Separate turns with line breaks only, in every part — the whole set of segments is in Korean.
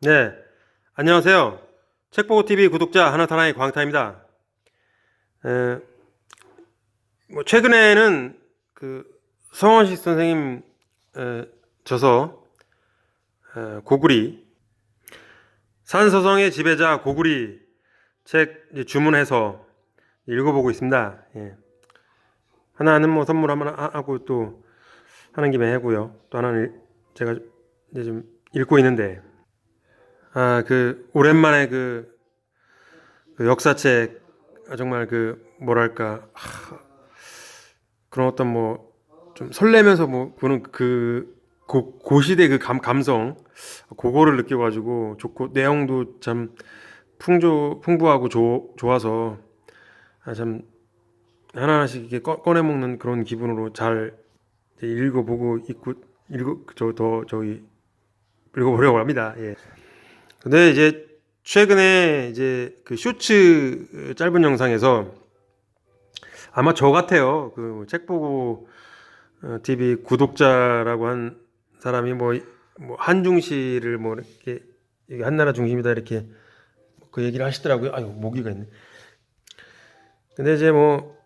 네, 안녕하세요. 책보고 TV 구독자 하나타나의 광타입니다. 에, 뭐 최근에는 그 성원식 선생님 에, 저서 에, 고구리 산서성의 지배자 고구리 책 주문해서 읽어보고 있습니다. 예. 하나는 뭐 선물 한번 하- 하고 또 하는 김에 하고요. 또 하나는 제가 이제 좀 읽고 있는데. 아, 그 오랜만에 그, 그 역사책 아, 정말 그 뭐랄까 하, 그런 어떤 뭐 좀 설레면서 뭐 보는 그 고, 고시대 그 감, 감성 그거를 느껴가지고 좋고 내용도 참 풍조 풍부하고 조, 좋아서 아, 참 하나하나씩 이렇게 꺼, 꺼내 먹는 그런 기분으로 잘 읽어보고 있고 읽어 저 더 저기 읽어보려고 합니다. 예. 근데 이제 최근에 이제 그 쇼츠 짧은 영상에서 아마 저 같아요. 그 책 보고 어, TV 구독자라고 한 사람이 뭐, 뭐 한중시를 뭐 이렇게 이게 한나라 중심이다 이렇게 그 얘기를 하시더라고요. 아유 모기가 있네. 근데 이제 뭐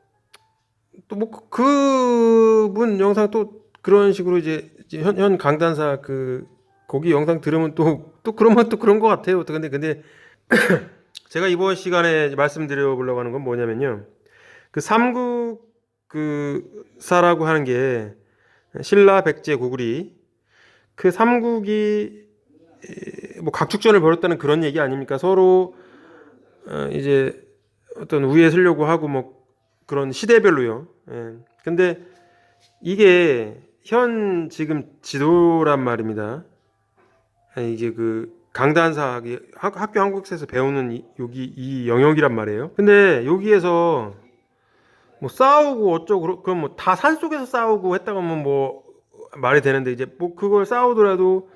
또 뭐 그분 영상 또 그런 식으로 이제 현, 현 강단사 그 거기 영상 들으면 또 또 그러면 또 그런 것 같아요. 또 근데 근데 제가 이번 시간에 말씀드려 보려고 하는 건 뭐냐면요. 그 삼국 그 사라고 하는 게 신라 백제 고구리 그 삼국이 에, 뭐 각축전을 벌였다는 그런 얘기 아닙니까? 서로 어, 이제 어떤 우위에 서려고 하고 뭐 그런 시대별로요. 예. 근데 이게 현 지금 지도란 말입니다. 예, 이게 그 강단사 학, 학교 한국사에서 배우는 이, 여기 이 영역이란 말이에요. 근데 여기에서 뭐 싸우고 어쩌고 그럼 뭐 다 산속에서 싸우고 했다고 하면 뭐 말이 되는데 이제 뭐 그걸 싸우더라도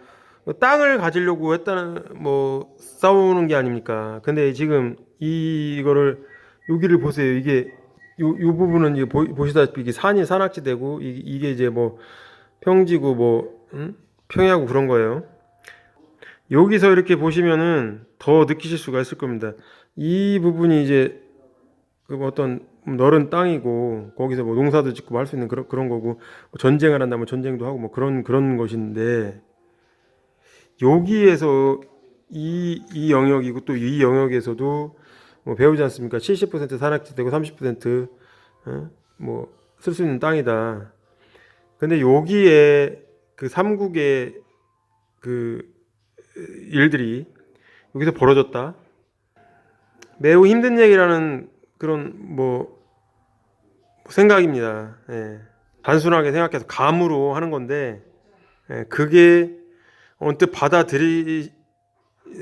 뭐 땅을 가지려고 했다는 뭐 싸우는 게 아닙니까? 근데 지금 이거를 여기를 보세요. 이게 요, 요 부분은 이제 보, 보시다시피 이게 산이 산악지대고 이, 이게 이제 뭐 평지고 뭐 음? 평야고 그런 거예요. 여기서 이렇게 보시면은 더 느끼실 수가 있을 겁니다. 이 부분이 이제 그 어떤 넓은 땅이고 거기서 뭐 농사도 짓고 뭐할수 있는 그런 그런 거고 뭐 전쟁을 한다면 전쟁도 하고 뭐 그런 그런 것인데 여기에서 이, 이 영역이고 또 이 영역에서도 뭐 배우지 않습니까? 70% 산악지대고 30% 어? 뭐쓸 수 있는 땅이다. 근데 여기에 그 삼국의 그 일들이 여기서 벌어졌다. 매우 힘든 얘기라는 그런 뭐 생각입니다. 예. 단순하게 생각해서 감으로 하는 건데 예, 그게 언뜻 받아들이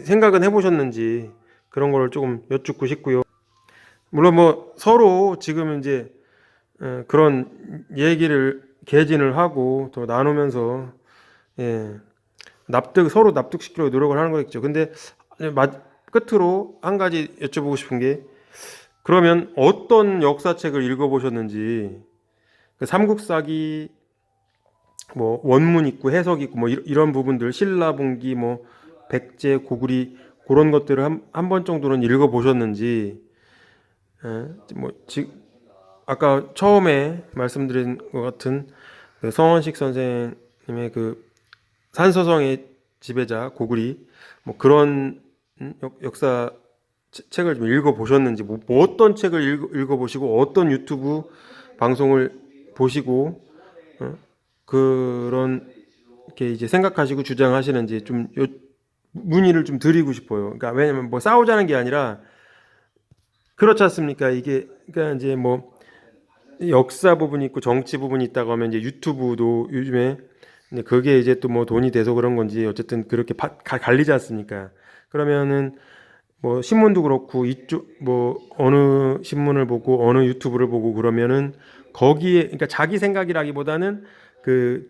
생각은 해보셨는지 그런 거를 조금 여쭙고 싶고요. 물론 뭐 서로 지금 이제 예, 그런 얘기를 개진을 하고 또 나누면서 예, 납득 서로 납득시키려고 노력을 하는 거겠죠. 근데 마- 끝으로 한 가지 여쭤보고 싶은 게 그러면 어떤 역사책을 읽어보셨는지 그 삼국사기 뭐 원문 있고 해석 있고 뭐 이- 이런 부분들 신라분기 뭐 백제 고구리 그런 것들을 한한번 정도는 읽어보셨는지 예, 뭐 지, 아까 처음에 말씀드린 것 같은 그 성원식 선생님의 그 산서성의 지배자 고구리 뭐 그런 음, 역, 역사 체- 책을 좀 읽어 보셨는지 뭐, 뭐 어떤 책을 읽어 보시고 어떤 유튜브 방송을 보시고 어? 그런 이렇게 이제 생각하시고 주장하시는지 좀 요, 문의를 좀 드리고 싶어요. 그러니까 왜냐면 뭐 싸우자는 게 아니라 그렇지 않습니까? 이게 그러니까 이제 뭐 역사 부분이 있고 정치 부분이 있다고 하면 이제 유튜브도 요즘에 근데 그게 이제 또 뭐 돈이 돼서 그런 건지 어쨌든 그렇게 바- 가- 갈리지 않습니까? 그러면은 뭐 신문도 그렇고 이쪽 뭐 어느 신문을 보고 어느 유튜브를 보고 그러면은 거기에 그러니까 자기 생각이라기보다는 그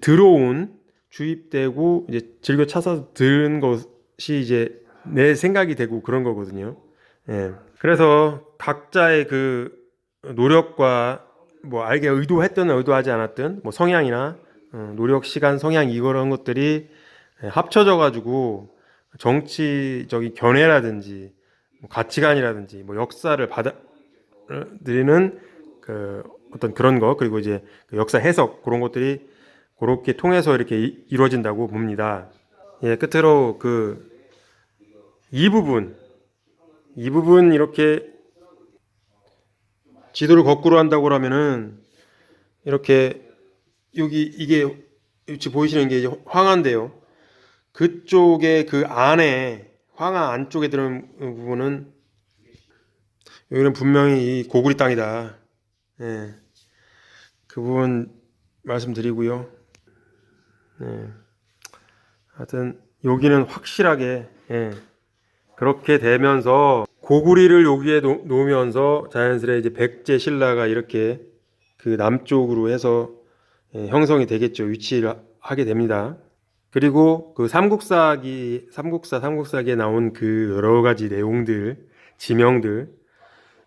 들어온 주입되고 이제 즐겨 찾아서 들은 것이 이제 내 생각이 되고 그런 거거든요. 예. 그래서 각자의 그 노력과 뭐 알게 의도했든 의도하지 않았든 뭐 성향이나 어, 노력 시간 성향 이런 것들이 예, 합쳐져 가지고 정치적인 견해라든지 뭐 가치관이라든지 뭐 역사를 받아들이는 그 어떤 그런 거 그리고 이제 그 역사 해석 그런 것들이 그렇게 통해서 이렇게 이- 이루어진다고 봅니다. 예, 끝으로 그 이 부분 이 부분 이렇게 지도를 거꾸로 한다고 하면은 이렇게 여기 이게 지금 보이시는 게 황하인데요. 그쪽에 그 안에 황하 안쪽에 들어있는 부분은 여기는 분명히 이 고구리 땅이다. 예. 그 부분 말씀드리고요. 예. 하여튼 여기는 확실하게 예. 그렇게 되면서 고구리를 여기에 놓, 놓으면서 자연스레 이제 백제 신라가 이렇게 그 남쪽으로 해서 예, 형성이 되겠죠. 위치를 하게 됩니다. 그리고 그 삼국사기, 삼국사, 삼국사기에 나온 그 여러 가지 내용들, 지명들,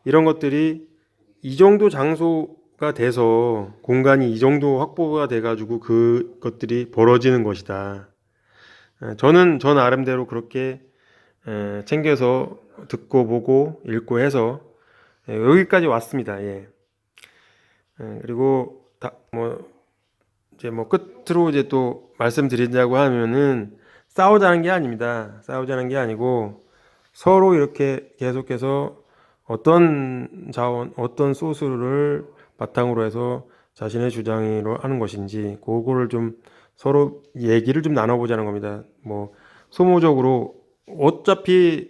이런 것들이 이 정도 장소가 돼서 공간이 이 정도 확보가 돼가지고 그것들이 벌어지는 것이다. 에, 저는 저 나름대로 그렇게 에, 챙겨서 듣고 보고 읽고 해서 에, 여기까지 왔습니다. 예. 에, 그리고 다, 뭐 이제 뭐 끝으로 이제 또 말씀드린다고 하면은 싸우자는 게 아닙니다. 싸우자는 게 아니고 서로 이렇게 계속해서 어떤 자원, 어떤 소스를 바탕으로 해서 자신의 주장으로 하는 것인지 그거를 좀 서로 얘기를 좀 나눠보자는 겁니다. 뭐 소모적으로 어차피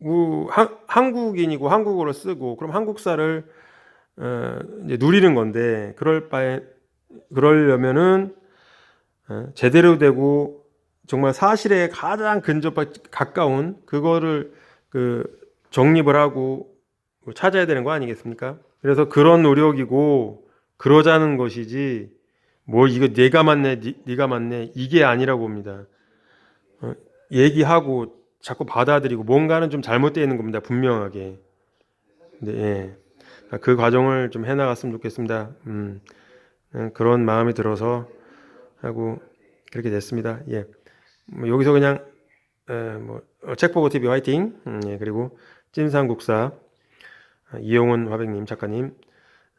우- 한, 한국인이고 한국어를 쓰고 그럼 한국사를 어, 이제 누리는 건데 그럴 바에 그러려면은 어, 제대로 되고 정말 사실에 가장 근접 가까운 그거를 그 정립을 하고 찾아야 되는 거 아니겠습니까? 그래서 그런 노력이고 그러자는 것이지 뭐 이거 내가 맞네 니, 네가 맞네 이게 아니라고 봅니다. 어, 얘기하고 자꾸 받아들이고 뭔가는 좀 잘못되어 있는 겁니다. 분명하게. 네, 예. 그 과정을 좀 해나갔으면 좋겠습니다. 음. 음, 그런 마음이 들어서 하고 그렇게 됐습니다. 예. 뭐 여기서 그냥 에, 뭐 어, 책보고 TV 화이팅. 음, 예. 그리고 찐상국사 아, 이용훈 화백님 작가님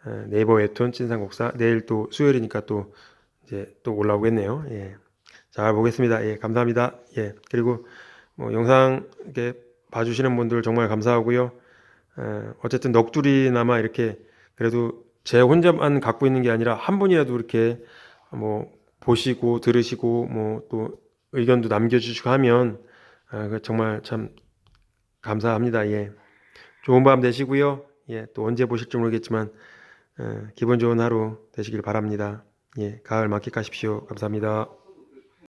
에, 네이버 웹툰 찐상국사 내일 또 수요일이니까 또 이제 또 올라오겠네요. 예. 잘 보겠습니다. 예. 감사합니다. 예. 그리고 뭐 영상 이렇게 봐주시는 분들 정말 감사하고요. 에, 어쨌든 넋두리나마 이렇게 그래도 제 혼자만 갖고 있는 게 아니라 한 분이라도 이렇게 뭐 보시고 들으시고 뭐 또 의견도 남겨주시고 하면 아, 그 정말 참 감사합니다. 예. 좋은 밤 되시고요. 예. 또 언제 보실지 모르겠지만 에, 기분 좋은 하루 되시길 바랍니다. 예. 가을 만끽하십시오. 감사합니다.